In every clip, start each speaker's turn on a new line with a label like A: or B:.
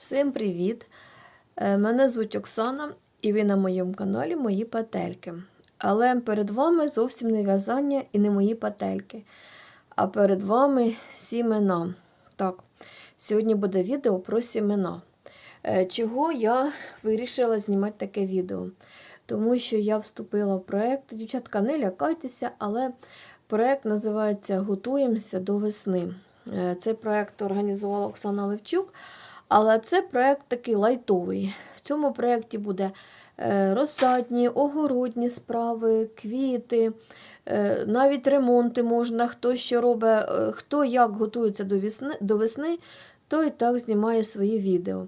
A: Всім привіт! Е, Мене звуть Оксана, і ви на моєму каналі Мої петельки. Але перед вами зовсім не в'язання і не мої петельки. А перед вами сімена. Так, сьогодні буде відео про сімена. Е, Чого я вирішила знімати таке відео? Тому що я вступила в проєкт. Дівчатка, не лякайтеся, але проєкт називається Готуємося до весни. Е, Цей проєкт організувала Оксана Левчук. Але це проєкт такий лайтовий. В цьому проєкті буде е, розсадні, огородні справи, квіти, е, навіть ремонти можна, хто що робить, е, хто як готується до весни, до весни, той так знімає свої відео.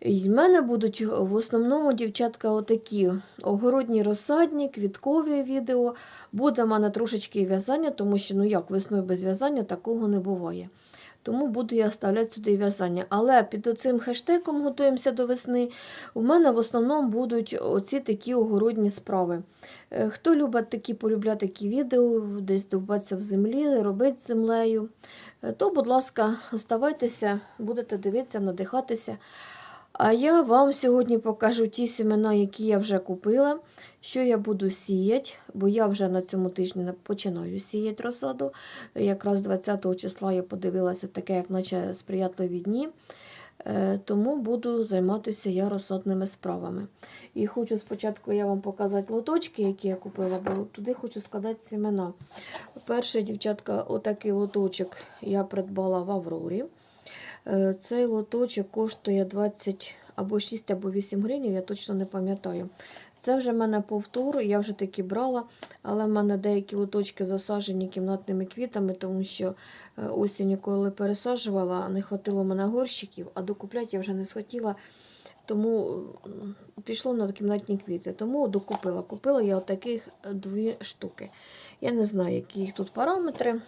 A: І в мене будуть в основному дівчатка отакі огородні розсадні, квіткові відео. Буде в мене трошечки в'язання, тому що ну як весною без в'язання такого не буває. Тому буду я ставляти сюди в'язання. Але під цим хештегом готуємося до весни. У мене в основному будуть оці такі огородні справи. Е, Хто любить такі полюбляти такі відео, десь довбатися в землі, робити з землею, е, то, будь ласка, оставайтеся, будете дивитися, надихатися. А я вам сьогодні покажу ті семена, які я вже купила, що я буду сіяти, бо я вже на цьому тижні починаю сіяти розсаду. Якраз 20 числа я подивилася таке, як наче сприятливі дні. Е, Тому буду займатися я розсадними справами. І хочу спочатку я вам показати лоточки, які я купила, бо туди хочу складати семена. Перший, дівчатка, отакий лоточок я придбала в Аврорі. Е, Цей лоточок коштує 20 або 6, або 8 гривень, я точно не пам'ятаю. Це вже в мене повтор, я вже таки брала, але в мене деякі лоточки засаджені кімнатними квітами, тому що е, осінню, коли пересаджувала, не хватило мене горщиків, а докупляти я вже не схотіла. Тому пішло на кімнатні квіти. Тому докупила. Купила я отаких дві штуки. Я не знаю, які їх тут параметри,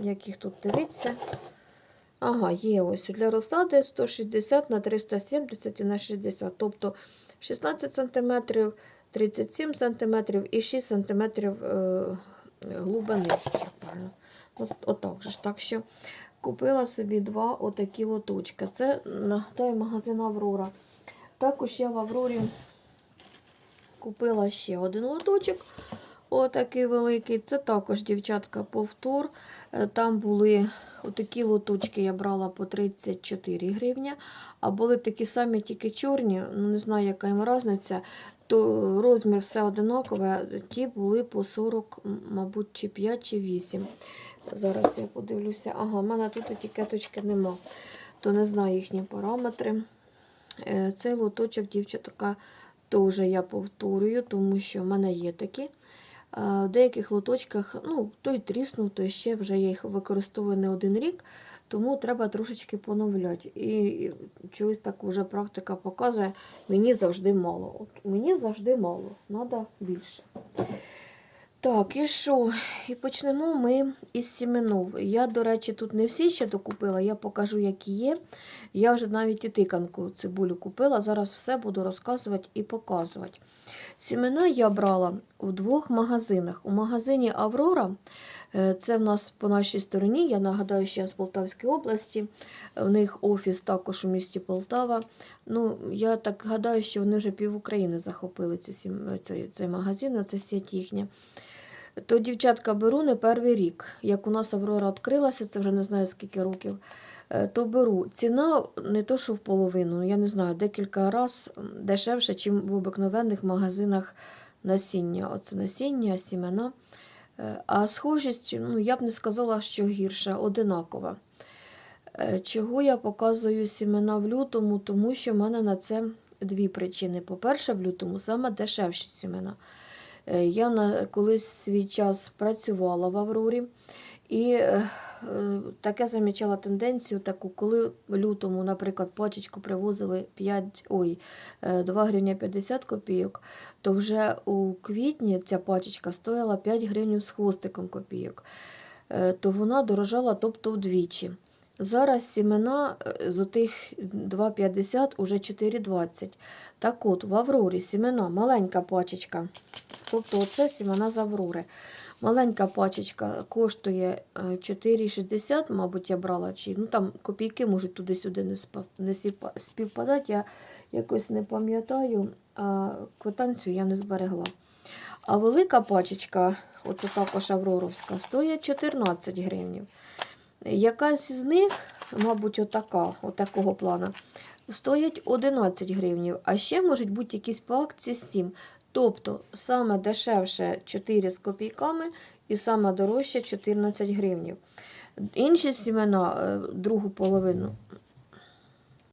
A: як їх тут дивиться. Ага, є ось для розсади 160 на 370 і на 60. Тобто 16 см, 37 см і 6 см е, глибини. От, отак же ж. Так що купила собі два отакі лоточки. Це нагадаю магазин Аврора. Також я в Аврорі купила ще один лоточок. Отакий великий. Це також, дівчатка, повтор. Е, Там були отакі лоточки, я брала по 34 гривні, а були такі самі, тільки чорні, ну не знаю, яка їм різниця, то розмір все одинакове. Ті були по 40, мабуть, чи 5, чи 8. Зараз я подивлюся. Ага, в мене тут етикеточки нема, то не знаю їхні параметри. Е, Цей лоточок, дівчатка, теж я повторюю, тому що в мене є такі. А В деяких лоточках, ну, той тріснув, то ще вже я їх використовую не один рік, тому треба трошечки поновляти. І чогось так вже практика показує, мені завжди мало. От мені завжди мало, треба більше. Так, і що? І почнемо ми із сіменов. Я, до речі, тут не всі ще докупила, я покажу, які є. Я вже навіть і тиканку цибулю купила. Зараз все буду розказувати і показувати. Сімена я брала у двох магазинах. У магазині Аврора, це в нас по нашій стороні, я нагадаю, що я з Полтавської області. У них офіс також у місті Полтава. Ну, Я так гадаю, що вони вже пів України захопили ці цей, цей магазин, це сіть їхня. То, дівчатка, беру не перший рік. Як у нас Аврора відкрилася, це вже не знаю скільки років, е, то беру. Ціна не то, що в половину, я не знаю, декілька разів дешевше, ніж в обикновенних магазинах насіння. Оце насіння, сімена. А схожість, ну, я б не сказала, що гірша, одинакова. Е, Чого я показую сімена в лютому? Тому що в мене на це дві причини. По-перше, в лютому саме дешевші сімена. Е, Я на колись свій час працювала в Аврорі і е, таке замічала тенденцію, таку, коли в лютому, наприклад, пачечку привозили 5, ой, е, 2 гривні 50 копійок, то вже у квітні ця пачечка стояла 5 гривень з хвостиком копійок. Е, То вона дорожала тобто вдвічі. Зараз сімена е, з отих 2,50 уже 4,20. Так от, в Аврорі сімена маленька пачечка. Тобто оце сімена з Аврори. Маленька пачечка коштує е, 4,60, мабуть, я брала, чи ну там копійки можуть туди-сюди не, співпадати. Я якось не пам'ятаю, а квитанцію я не зберегла. А велика пачечка, оце також Авроровська, стоїть 14 гривень. Якась з них, мабуть, отака, отакого плана, стоїть 11 гривень, а ще можуть бути якісь по акції 7. Тобто саме дешевше 4 з копійками і саме дорожче 14 гривень. Інші сімена, е, другу половину.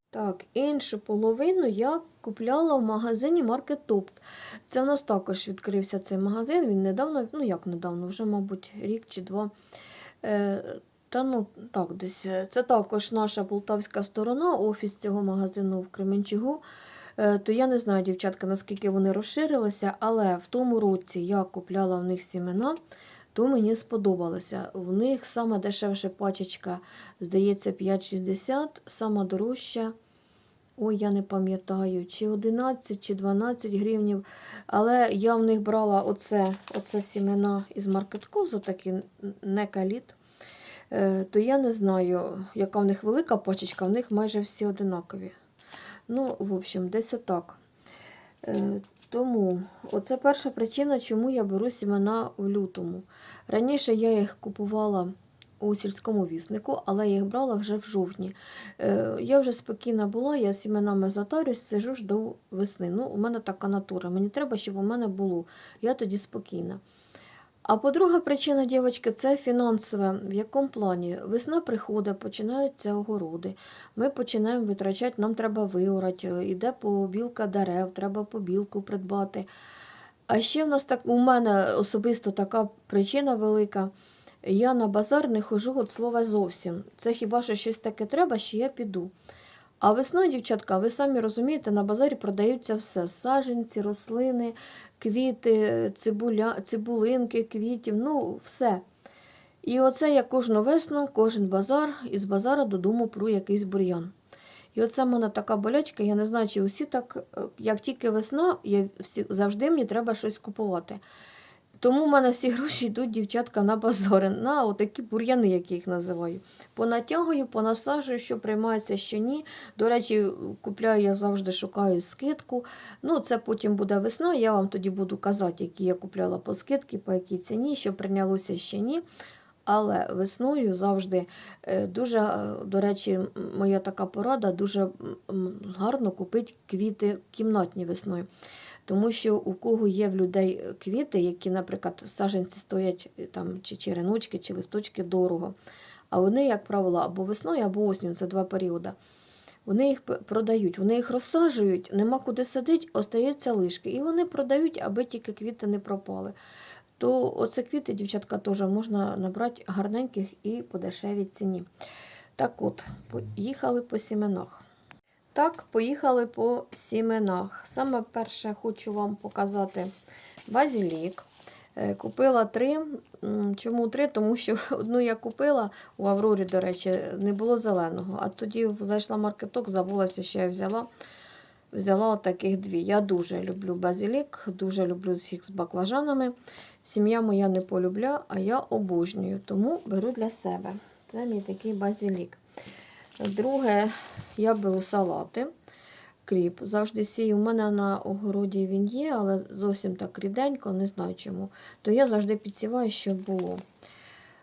A: Так, іншу половину я купляла в магазині Market Top. Це в нас також відкрився цей магазин. Він недавно, ну як недавно, вже, мабуть, рік чи два. Е, та ну так, десь. е, Це також наша полтавська сторона, офіс цього магазину в Кременчугу. Е, То я не знаю, дівчатка, наскільки вони розширилися, але в тому році я купляла в них сімена, то мені сподобалося. В них сама дешевша пачечка, здається, 5,60, сама дорожча. Ой, я не пам'ятаю, чи 11, чи 12 гривнів. Але я в них брала оце, оце сімена із маркеткозу, такі н- не каліт. Е, То я не знаю, яка в них велика пачечка, в них майже всі одинакові. Ну, в общем, десь отак. Е, Тому оце перша причина, чому я беру сімена в лютому. Раніше я їх купувала у сільському віснику, але я їх брала вже в жовтні. Е, Я вже спокійна була, я сіменами затарюсь, сижу ж до весни. Ну, у мене така натура. Мені треба, щоб у мене було. Я тоді спокійна. А по-друга причина, дівчатки, це фінансове. В якому плані? Весна приходить, починаються огороди. Ми починаємо витрачати, нам треба виорати, е, іде побілка дерев, треба побілку придбати. А ще в нас так, у мене особисто така причина велика. Я на базар не ходжу від слова зовсім. Це хіба що щось таке треба, що я піду. А весною, дівчатка, ви самі розумієте, на базарі продаються все: саджанці, рослини, квіти, цибуля, цибулинки, квітів, ну все. І оце я кожну весну, кожен базар, із базара додому пру якийсь бур'ян. І оце в мене така болячка, я не знаю, чи усі так, е, як тільки весна, я завжди мені треба щось купувати. Тому в мене всі гроші йдуть, дівчатка, на базари, на отакі бур'яни, як я їх називаю. Понатягую, понасаджую, що приймається, що ні. До речі, купляю я завжди шукаю скидку. Ну, це потім буде весна, я вам тоді буду казати, які я купляла по скидки, по якій ціні, що прийнялося, що ні. Але весною завжди е, дуже, е, до речі, моя така порада, дуже гарно купити квіти кімнатні весною. Тому що у кого є в людей квіти, які, наприклад, саджанці стоять е, там, чи череночки, чи листочки дорого. А вони, як правило, або весною, або осінню, це два періоди. Вони їх продають, вони їх розсаджують, нема куди садити, остаються лишки. І вони продають, аби тільки квіти не пропали. То оце квіти, дівчатка, теж можна набрати гарненьких і по дешевій ціні. Так от, поїхали по сіменах. Так, поїхали по сіменах. Саме перше хочу вам показати базілік. Е, Купила три. Чому три? Тому що одну я купила у Аврорі, до речі, не було зеленого. А тоді зайшла маркеток, забулася, що я взяла. Взяла таких дві. Я дуже люблю базилік, дуже люблю всіх з баклажанами. Сім'я моя не полюбля, а я обожнюю, тому беру для себе. Це мій такий базилік. Друге, я беру салати. Кріп. Завжди сію. У мене на огороді він є, але зовсім так ріденько, не знаю чому. То я завжди підсіваю, щоб було.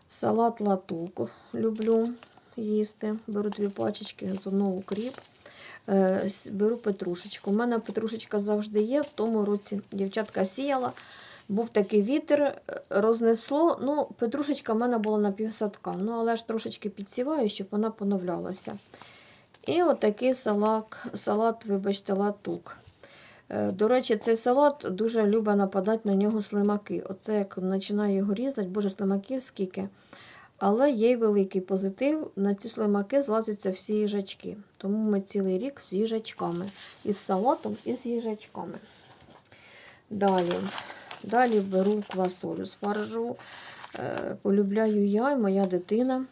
A: Салат латук люблю їсти. Беру дві пачечки, з одного кріп. Е, Беру петрушечку. У мене петрушечка завжди є. В тому році дівчатка сіяла. Був такий вітер, е, рознесло. Ну, петрушечка в мене була на півсадка. Ну, але ж трошечки підсіваю, щоб вона поновлялася. І отакий салат, салат, вибачте, латук. Е, До речі, цей салат дуже любить нападати на нього слимаки. Оце як починаю його різати, боже, слимаків скільки. Але є й великий позитив. На ці слимаки злазяться всі їжачки. Тому ми цілий рік з їжачками. Із салатом і з їжачками. Далі. Далі беру квасолю спаржу. Е, Полюбляю я і моя дитина.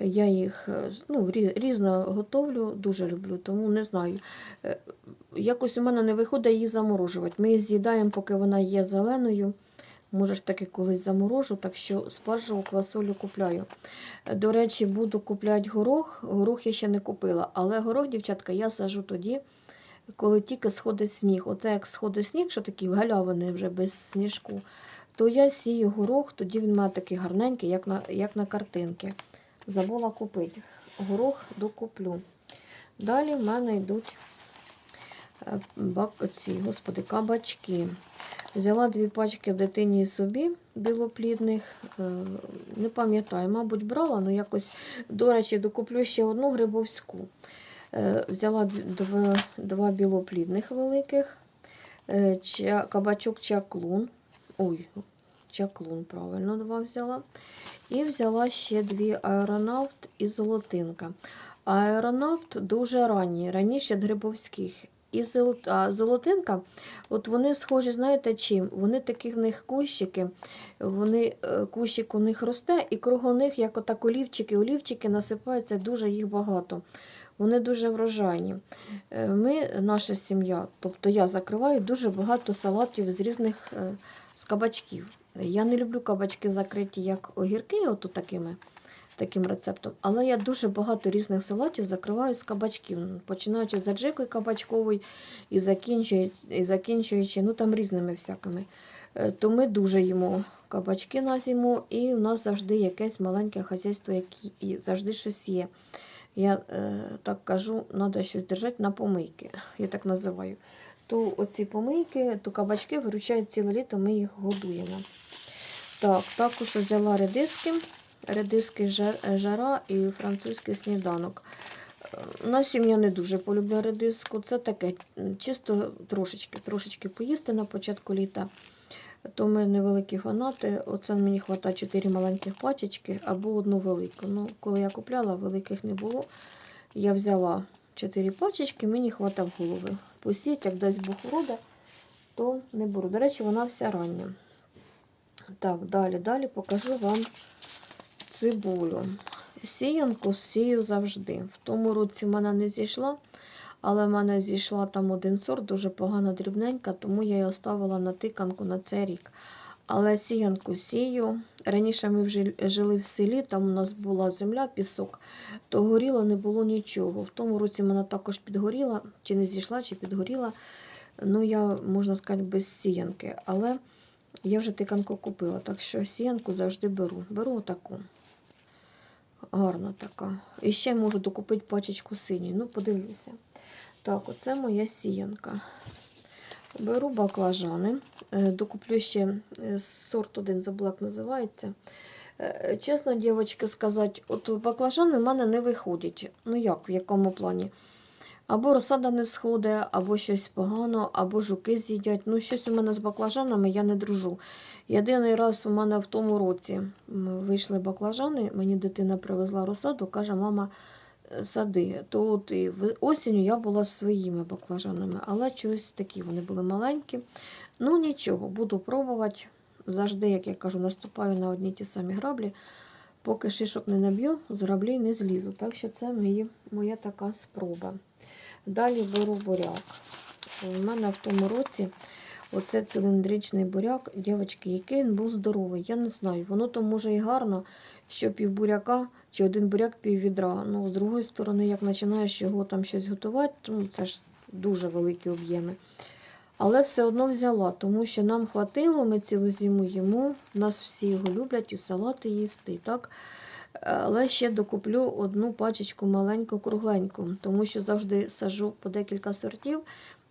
A: Я їх е, ну, різно готовлю, дуже люблю, тому не знаю. Е, Якось у мене не виходить її заморожувати. Ми її з'їдаємо, поки вона є зеленою. Може ж таки колись заморожу, так що спаржеву квасолю купляю. До речі, буду купляти горох. Горох я ще не купила, але горох, дівчатка, я сажу тоді, коли тільки сходить сніг. Оце як сходить сніг, що такі галявини вже без сніжку, то я сію горох, тоді він має такий гарненький, як на, як на картинки. Забула купити. Горох докуплю. Далі в мене йдуть е, бак, ці, господи, кабачки. Взяла дві пачки дитині собі білоплідних. Е, Не пам'ятаю, мабуть, брала, але якось, до речі, докуплю ще одну грибовську. Е, Взяла два, два білоплідних великих, е, кабачок чаклун. Ой, чаклун, правильно, два взяла. І взяла ще дві аеронавт і золотинка. Аеронавт дуже ранні, раніше грибовських. І золотинка, от вони схожі, знаєте чим? Вони такі в них кущики, вони, е, кущик у них росте, і кругом них, як отак олівчики, олівчики насипаються дуже їх багато. Вони дуже врожайні. Е, Ми, наша сім'я, тобто я закриваю дуже багато салатів з різних е, з кабачків. Я не люблю кабачки закриті, як огірки, оту такими, таким рецептом. Але я дуже багато різних салатів закриваю з кабачків, починаючи з аджикою кабачковою і закінчуючи, і закінчуючи ну, там різними всякими. Е, То ми дуже їмо кабачки на зиму, і у нас завжди якесь маленьке хазяйство, яке завжди щось є. Я е, так кажу, треба щось держати на помийки, я так називаю. То оці помийки, то кабачки виручають ціле літо, ми їх годуємо. Так, також взяла редиски, редиски жара і французький сніданок. Е, У сім'я не дуже полюбляє редиску. Це таке чисто трошечки, трошечки поїсти на початку літа. То ми невеликі фанати. Оце мені вистачає 4 маленьких пачечки або одну велику. Ну, коли я купляла, великих не було. Я взяла 4 пачечки, мені хватав голови. Посіть, як дасть Бог то не беру. До речі, вона вся рання. Так, далі, далі покажу вам цибулю. Сіянку сію завжди. В тому році в мене не зійшла, але в мене зійшла там один сорт, дуже погана дрібненька, тому я її оставила на тиканку на цей рік. Але сіянку сію. Раніше ми вже жили в селі, там у нас була земля, пісок, то горіло не було нічого. В тому році вона також підгоріла, чи не зійшла, чи підгоріла. Ну, я, можна сказати, без сіянки. Але я вже тиканку купила, так що сіянку завжди беру. Беру отаку. Гарна така. І ще можу докупити пачечку синьої. Ну, подивлюся. Так, оце моя сіянка. Беру баклажани. Е, Докуплю ще е, сорт один, забула, як називається. Е, Чесно, дівчатки, сказати, от баклажани в мене не виходять. Ну як, в якому плані? Або розсада не сходить, або щось погано, або жуки з'їдять. Ну, щось у мене з баклажанами я не дружу. Єдиний раз у мене в тому році вийшли баклажани, мені дитина привезла розсаду, каже, мама, сади. То от і осінню я була своїми баклажанами, але чогось такі вони були маленькі. Ну нічого, буду пробувати. Завжди, як я кажу, наступаю на одні ті самі граблі. Поки шишок не наб'ю, з граблей не злізу. Так що це мої, моя така спроба. Далі беру буряк. У мене в тому році оце циліндричний буряк, дівчатки, який він був здоровий. Я не знаю, воно то може і гарно, що пів буряка чи один буряк пів відра. Ну, з другої сторони, як починаєш його там щось готувати, ну це ж дуже великі об'єми. Але все одно взяла, тому що нам хватило, ми цілу зиму їмо. Нас всі його люблять і салати їсти. Так? Але ще докуплю одну пачечку маленьку кругленьку, тому що завжди сажу по декілька сортів.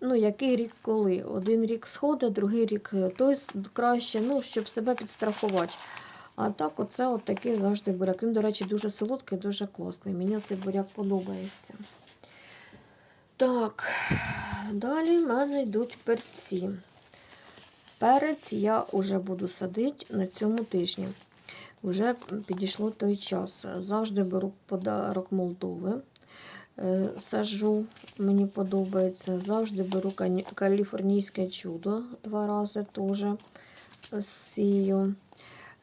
A: Ну, який рік коли. Один рік сходить, другий рік е, той краще, ну, щоб себе підстрахувати. А так, оце от такий завжди буряк. Він, до речі, дуже солодкий, дуже класний. Мені цей буряк подобається. Так, далі в мене йдуть перці. Перець я вже буду садити на цьому тижні. Вже підійшло той час. Завжди беру подарок Молдови. Е, Сажу, мені подобається. Завжди беру каліфорнійське чудо два рази теж сію.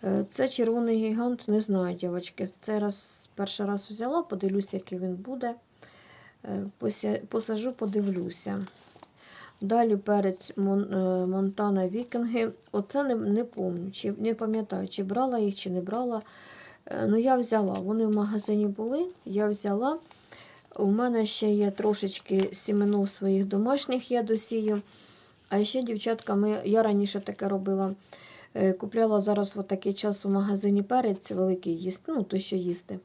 A: Е, Це червоний гігант, не знаю, дівчатки. Це раз, перший раз взяла, подивлюся, який він буде. Е, Посажу, подивлюся. Далі перець е, Монтана Вікінги. Оце не, не пам'ятаю, чи не пам'ятаю, чи брала їх, чи не брала. Ну, я взяла. Вони в магазині були, я взяла. У мене ще є трошечки сімену своїх домашніх, я досію. А ще, дівчатка, ми, я раніше таке робила. Е, Купляла зараз в такий час у магазині перець великий їсти, ну, той, що їсти.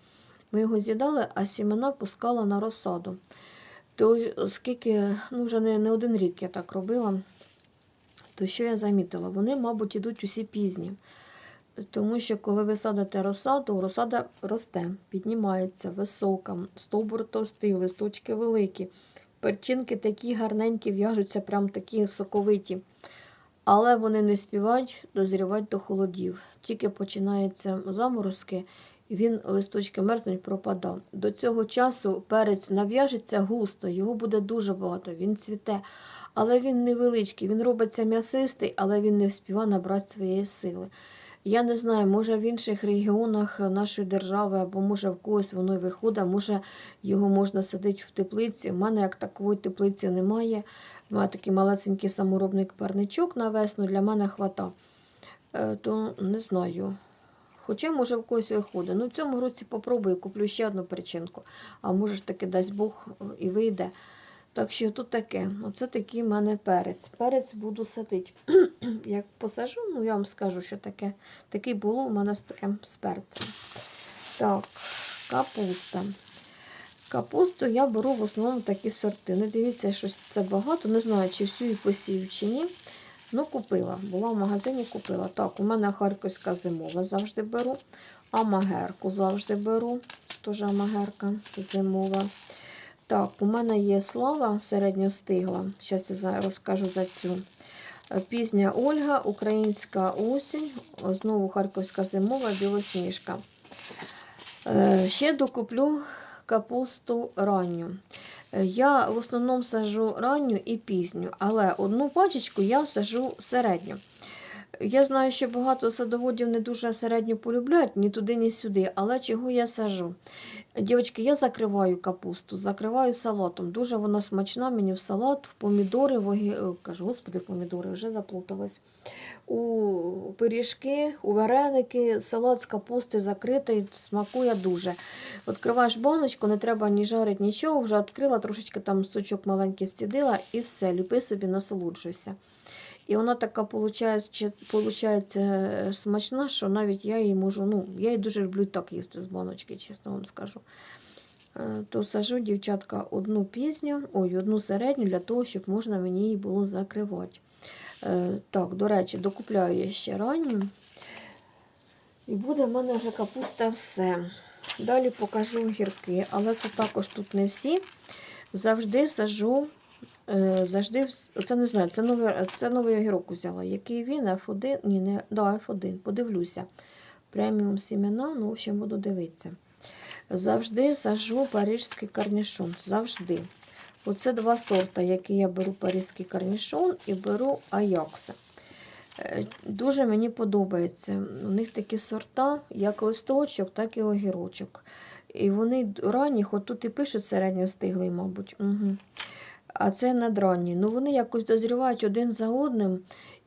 A: Ми його з'їдали, а сімена пускала на розсаду. То скільки, ну вже не, не один рік я так робила, то що я замітила? Вони, мабуть, ідуть усі пізні. Тому що коли ви садите розсаду, розсада росте, піднімається, висока, стовбур товстий, листочки великі, перчинки такі гарненькі, в'яжуться, прям такі соковиті. Але вони не співають дозрівати до холодів. Тільки починаються заморозки, і він листочки мерзнуть, пропадав. До цього часу перець нав'яжеться густо, його буде дуже багато, він цвіте. Але він невеличкий, він робиться м'ясистий, але він не вспіває набрати своєї сили. Я не знаю, може в інших регіонах нашої держави, або може в когось воно виходить, може його можна садити в теплиці. У мене як такої теплиці немає. У мене такий малесенький саморобний парничок на весну, для мене хвата. Е, То не знаю. Хоча, може, в когось виходить. Ну, в цьому році попробую, куплю ще одну причинку. А може ж таки дасть Бог і вийде. Так що тут таке. Оце такий в мене перець. Перець буду садити. Як посажу, ну я вам скажу, що таке. Такий було у мене з таким з перцем. Так, капуста. Капусту я беру в основному такі сорти. Не дивіться, що це багато. Не знаю, чи всю і посію, чи ні. Ну, купила. Була в магазині, купила. Так, у мене харківська зимова завжди беру. Амагерку завжди беру. Теж амагерка зимова. Так, у мене є слава середньостигла. Зараз я розкажу за цю. Е, Пізня Ольга, українська осінь, знову харківська зимова, білосніжка. Е, Ще докуплю капусту ранню. Е, Я в основному сажу ранню і пізню, але одну пачечку я сажу середню. Я знаю, що багато садоводів не дуже середню полюбляють ні туди, ні сюди, але чого я сажу? Дівчатки, я закриваю капусту, закриваю салатом. Дуже вона смачна мені в салат, в помідори, в огі... Кажу, господи, помідори, вже заплуталась. У пиріжки, у вареники, салат з капусти закритий, смакує дуже. Відкриваєш баночку, не треба ні жарити, нічого, вже відкрила, трошечки там сучок маленький стідила і все, ліпи собі, насолоджуйся. І вона така виходить смачна, що навіть я її можу, ну, я її дуже люблю так їсти з баночки, чесно вам скажу. Е, То сажу, дівчатка, одну пізню, ой, одну середню для того, щоб можна мені її було закривати. Е, Так, до речі, докупляю я ще ранню. І буде в мене вже капуста все. Далі покажу огірки, але це також тут не всі. Завжди сажу Е, завжди, це не знаю, це новий, це новий огірок взяла. Який він? F1, ні, не, да, F1, подивлюся. Преміум сімена, ну, в общем, буду дивитися. Завжди сажу парижський корнішон. Завжди. Оце два сорта, які я беру паризький корнішон і беру аякса. Е, Дуже мені подобається. У них такі сорта, як листочок, так і огірочок. І вони ранні, хоч тут і пишуть середньостиглий, мабуть. Угу. А це надранні. Ну вони якось дозрівають один за одним.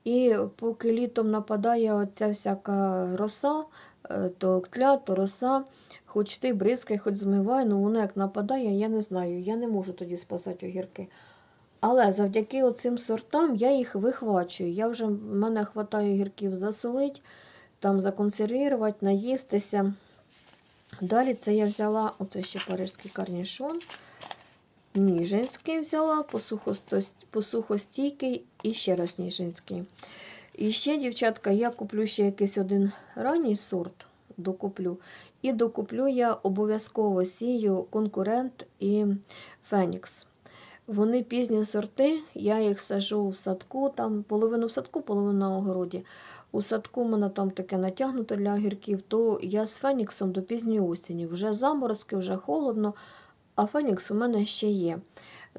A: І поки літом нападає оця всяка роса, е, то ктля, то роса, хоч ти бризкай, хоч змивай, ну воно як нападає, я не знаю. Я не можу тоді спасати огірки. Але завдяки оцим сортам я їх вихвачую. Я вже в мене вистачає огірків засолить, там законсервувати, наїстися. Далі це я взяла, оце ще паризький корнішон. Ніжинський взяла, посухостійкий і ще раз ніжинський. І ще, дівчатка, я куплю ще якийсь один ранній сорт, докуплю. І докуплю я обов'язково сію конкурент і Фенікс. Вони пізні сорти, я їх сажу в садку, там половину в садку, половину на огороді. У садку в мене там таке натягнуто для огірків, то я з Феніксом до пізньої осені. Вже заморозки, вже холодно, а Фенікс у мене ще є.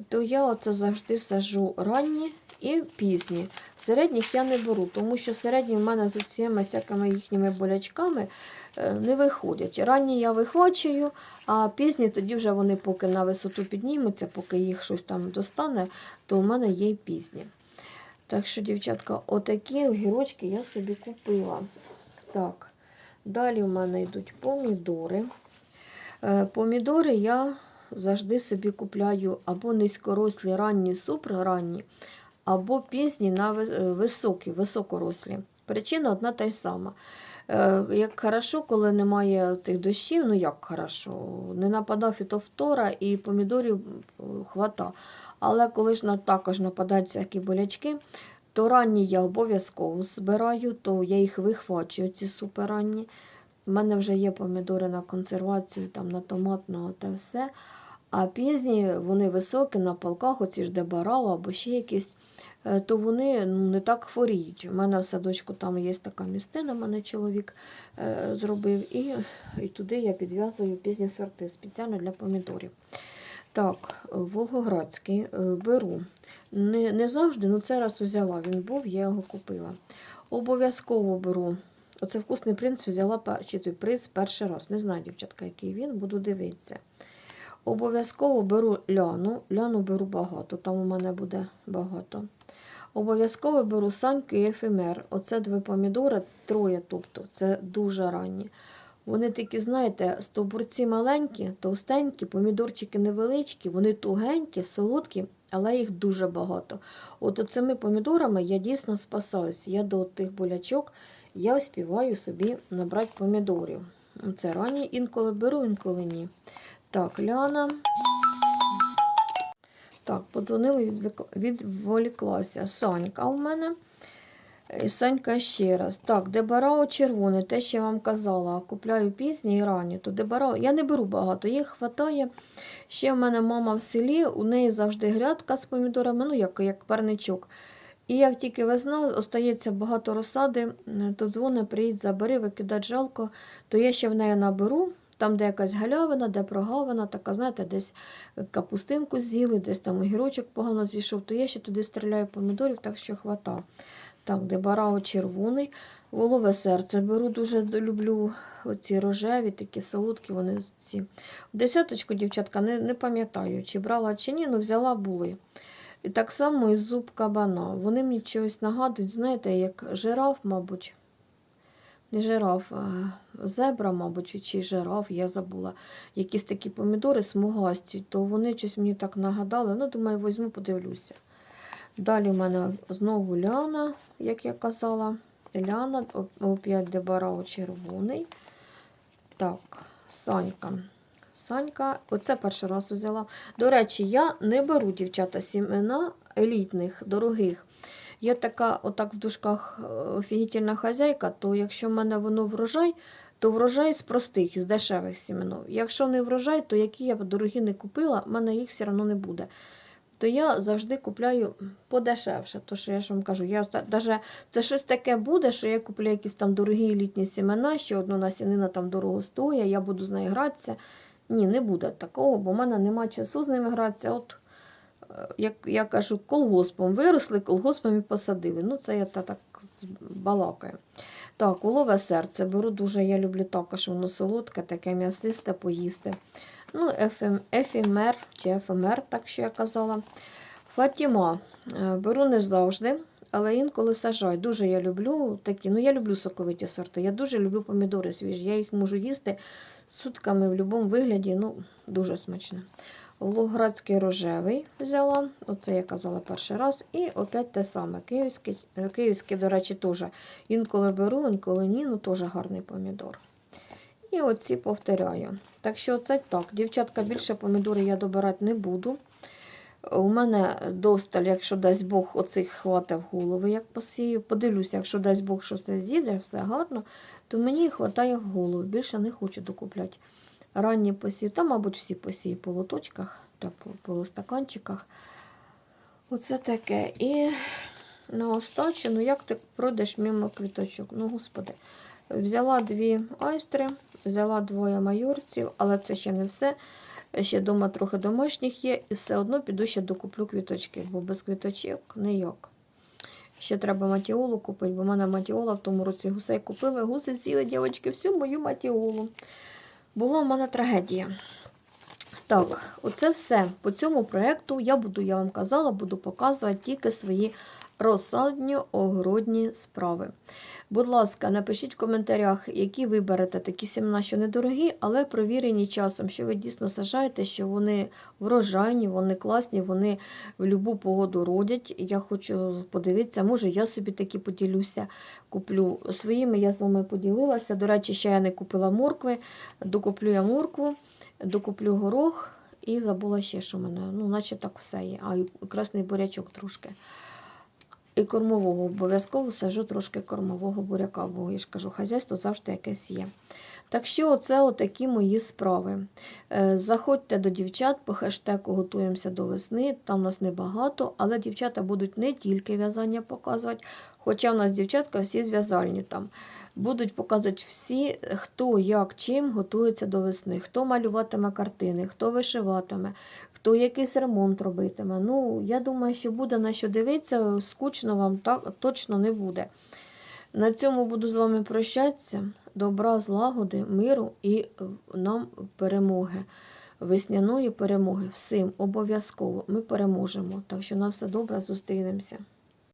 A: То я оце завжди сажу ранні і пізні. Середніх я не беру, тому що середні в мене з цими всякими їхніми болячками е, не виходять. Ранні я вихвачую, а пізні тоді вже вони поки на висоту піднімуться, поки їх щось там достане, то в мене є й пізні. Так що, дівчатка, отакі огірочки я собі купила. Так, далі в мене йдуть помідори. Е, Помідори я завжди собі купляю або низькорослі ранні, суперранні, або пізні на е, високі, високорослі. Причина одна та й сама. Е, Як хорошо, коли немає цих дощів, ну як хорошо, не нападав фітофтора і помідорів е, хвата. Але коли ж також нападають всякі болячки, то ранні я обов'язково збираю, то я їх вихвачую, ці суперранні. У мене вже є помідори на консервацію, там, на томатну те все. А пізні вони високі на палках, оці ж де барава або ще якісь, е, то вони ну, не так хворіють. У мене в садочку там є така містина, мене чоловік е, зробив, і, і туди я підв'язую пізні сорти спеціально для помідорів. Так, Волгоградський е, беру. Не, не завжди, ну це раз взяла. Він був, я його купила. Обов'язково беру. Оце вкусний принц взяла чи той приз перший раз. Не знаю, дівчатка, який він, буду дивитися. Обов'язково беру ляну. Ляну беру багато, там у мене буде багато. Обов'язково беру саньку і ефемер. Оце дві помідори, троє, тобто, це дуже ранні. Вони такі, знаєте, стовбурці маленькі, товстенькі, помідорчики невеличкі, вони тугенькі, солодкі, але їх дуже багато. От цими помідорами я дійсно спасаюсь. Я до тих болячок я успіваю собі набрати помідорів. Це ранні інколи беру, інколи ні. Так, Ляна. Так, подзвонили, відволіклася. Санька у мене. І Санька ще раз. Так, дебарао червоне, те, що я вам казала. Купляю пізні і ранні. То дебарао, я не беру багато, їх хватає. Ще в мене мама в селі, у неї завжди грядка з помідорами, ну як, як парничок. І як тільки весна, остається багато розсади, то дзвони, приїдь, забери, викидать жалко, то я ще в неї наберу. Там, де якась галявина, де прогавина, така, знаєте, десь капустинку з'їли, десь там огірочок погано зійшов, то я ще туди стріляю помідорів, так що хвата. Так, де барао червоний, волове серце беру, дуже люблю оці рожеві, такі солодкі, вони ці. Десяточку, дівчатка, не, не пам'ятаю, чи брала, чи ні, ну взяла були. І так само і зуб кабана. Вони мені чогось нагадують, знаєте, як жираф, мабуть. Не жираф, а зебра, мабуть, чи жираф, я забула. Якісь такі помідори смугасті, то вони щось мені так нагадали. Ну, думаю, візьму, подивлюся. Далі в мене знову ляна, як я казала. Ляна, опять дебарао червоний. Так, Санька. Санька, оце перший раз взяла. До речі, я не беру, дівчата, сімена елітних, дорогих. Я така, отак в дужках, е, офігітельна хазяйка, то якщо в мене воно врожай, то врожай з простих, з дешевих сіменов. Якщо не врожай, то які я б дорогі не купила, в мене їх все одно не буде. То я завжди купляю подешевше. То, що я ж вам кажу, я навіть це щось таке буде, що я куплю якісь там дорогі літні сімена, ще одну насінина там дорого стоїть, я буду з нею гратися. Ні, не буде такого, бо в мене нема часу з ними гратися. От, як я кажу, колгоспом виросли, колгоспом і посадили. Ну, це я та так балакаю. Так, улове серце беру дуже, я люблю також, воно солодке, таке м'ясисте поїсти. Ну, ефем, ефімер чи ефемер, так що я казала. Фатіма е, беру не завжди, але інколи сажаю. Дуже я люблю такі, ну я люблю соковиті сорти. Я дуже люблю помідори свіжі. Я їх можу їсти сутками в будь-якому вигляді. Ну, дуже смачно. Волгоградський рожевий взяла, оце я казала перший раз. І опять те саме. Київський, київський, до речі, теж. Інколи беру, інколи ні, ну теж гарний помідор. І оці повторяю. Так що це так. Дівчатка, більше помідори я добирати не буду. У мене досталь, якщо дасть Бог, оцих хватить в голови, як посію. Подивлюся, якщо дасть Бог, що все з'їде, все гарно, то мені хватає в голову. Більше не хочу докупляти. Ранні посів, та, мабуть, всі посії по лоточках та по, по. Оце таке. І на остачу, ну як ти пройдеш мимо квіточок? Ну, господи. Взяла дві айстри, взяла двоє майорців, але це ще не все. Ще вдома трохи домашніх є, і все одно піду ще докуплю квіточки, бо без квіточок ніяк. Ще треба матіолу купити, бо в мене матіола в тому році гусей купили. Гуси з'їли, дівчатки, всю мою матіолу. Була в мене трагедія. Так, оце все. По цьому проєкту я буду, я вам казала, буду показувати тільки свої розсадні огородні справи. Будь ласка, напишіть в коментарях, які виберете такі сімена, що недорогі, але провірені часом, що ви дійсно сажаєте, що вони врожайні, вони класні, вони в будь-яку погоду родять. Я хочу подивитися, може я собі такі поділюся, куплю своїми, я з вами поділилася. До речі, ще я не купила моркви, докуплю я моркву, докуплю горох і забула ще, що в мене. Ну, наче так все є. А, красний бурячок трошки. І кормового обов'язково сажу трошки кормового буряка, бо я ж кажу, хазяйство завжди якесь є. Так що, це отакі мої справи. Е, Заходьте до дівчат по хештегу Готуємося до весни. Там нас небагато, але дівчата будуть не тільки в'язання показувати, хоча в нас дівчатка всі зв'язальні там. Будуть показувати всі, хто як чим готується до весни, хто малюватиме картини, хто вишиватиме, хто якийсь ремонт робитиме. Ну, я думаю, що буде на що дивитися, скучно вам так точно не буде. На цьому буду з вами прощатися. Добра, злагоди, миру і нам перемоги. Весняної перемоги. Всім обов'язково ми переможемо. Так що на все добре зустрінемося.